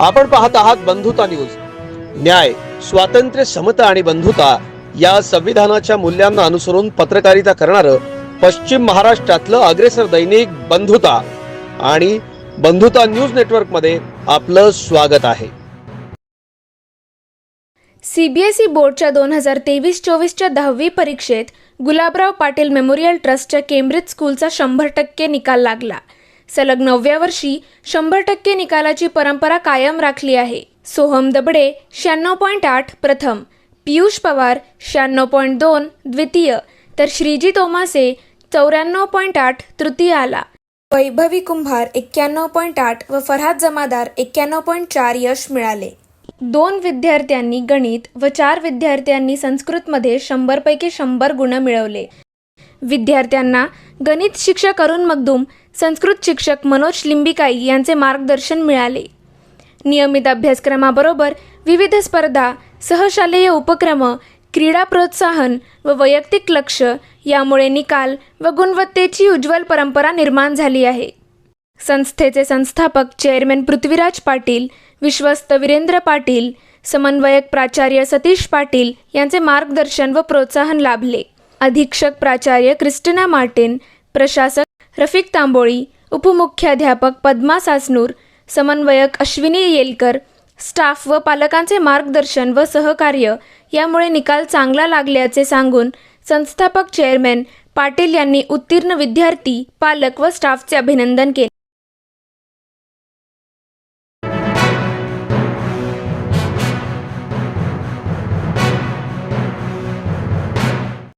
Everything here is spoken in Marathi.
आपण पाहत आहात बंधुता न्यूज. न्याय स्वातंत्र्य समता आणि बंधुता या संविधानाच्या मूल्यांना अनुसरून पत्रकारिता करणारं पश्चिम महाराष्ट्रातलं अग्रेसर दैनिक बंधुता आणि बंधुता न्यूज नेटवर्कमध्ये आपलं स्वागत आहे. सीबीएसई बोर्डच्या दोन हजार तेवीस चोवीसच्या दहावी परीक्षेत गुलाबराव पाटील मेमोरियल ट्रस्टच्या केम्ब्रिज स्कूलचा शंभर टक्के निकाल लागला. सलग नवव्या वर्षी शंभर टक्के निकालाची परंपरा कायम राखली आहे. सोहम दबडे शहाण्णव पॉईंट आठ प्रथम. पियुष पवार शहाण्णव पॉईंट दोन द्वितीय. तर श्रीजी तोमासे चौऱ्याण्णव पॉईंट आठ तृतीय आला. वैभवी कुंभार एक्क्याण्णव पॉईंट आठ व फरहाद जमादार एक्क्याण्णव पॉईंट चार यश मिळाले. दोन विद्यार्थ्यांनी गणित व चार विद्यार्थ्यांनी संस्कृतमध्ये शंभरपैकी शंभर गुण मिळवले. विद्यार्थ्यांना गणित शिक्षक अरुण मगदूम संस्कृत शिक्षक मनोज लिंबिकाई यांचे मार्गदर्शन मिळाले. नियमित अभ्यासक्रमाबरोबर विविध स्पर्धा सहशालेय उपक्रम क्रीडा प्रोत्साहन व वैयक्तिक लक्ष यामुळे निकाल व गुणवत्तेची उज्ज्वल परंपरा निर्माण झाली आहे. संस्थेचे संस्थापक चेअरमॅन पृथ्वीराज पाटील विश्वस्त वीरेंद्र पाटील समन्वयक प्राचार्य सतीश पाटील यांचे मार्गदर्शन व प्रोत्साहन लाभले. अधीक्षक प्राचार्य क्रिस्टिना मार्टिन प्रशासक रफिक तांबोळी उपमुख्याध्यापक पद्मा सासनूर समन्वयक अश्विनी येलकर स्टाफ व पालकांचे मार्गदर्शन व सहकार्य यामुळे निकाल चांगला लागल्याचे सांगून संस्थापक चेअरमॅन पाटील यांनी उत्तीर्ण विद्यार्थी पालक व स्टाफचे अभिनंदन केले.